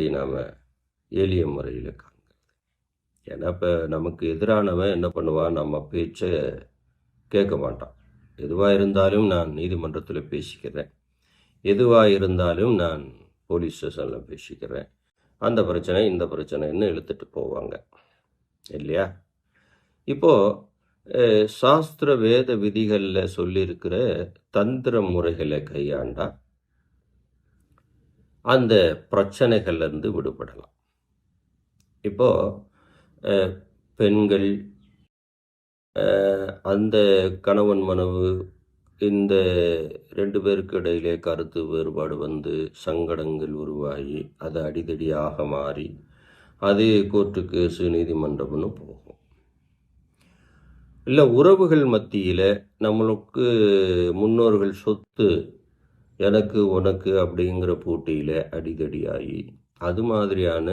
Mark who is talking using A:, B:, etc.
A: எப்படி நாம் எளிய முறையில் காண்கிறது. ஏன்னா இப்போ நமக்கு எதிரானவன் என்ன பண்ணுவான்? நம்ம பேச்சை கேட்க மாட்டான். எதுவாக இருந்தாலும் நான் நீதிமன்றத்தில் பேசிக்கிறேன். எதுவாக இருந்தாலும் நான் போலீஸ் ஸ்டேஷனில் பேசிக்கிறேன். அந்த பிரச்சனை இந்த பிரச்சனைன்னு இழுத்துட்டு போவாங்க. இல்லையா? இப்போது சாஸ்திர வேத விதிகளில் சொல்லியிருக்கிற தந்திர முறைகளை கையாண்டா அந்த பிரச்சனைகள்லேருந்து விடுபடலாம். இப்போது பெண்கள் அந்த கணவன் மனைவு இந்த ரெண்டு பேருக்கு இடையிலே கருத்து வேறுபாடு வந்து சங்கடங்கள் உருவாகி அது அடிதடியாக மாறி அது கோர்ட்டு கேஸு நீதிமன்றம்னு போகும். இல்லை உறவுகள் மத்தியில் நம்மளுக்கு முன்னோர்கள் சொத்து எனக்கு உனக்கு அப்படிங்கிற போட்டியில் அடிதடியாகி அது மாதிரியான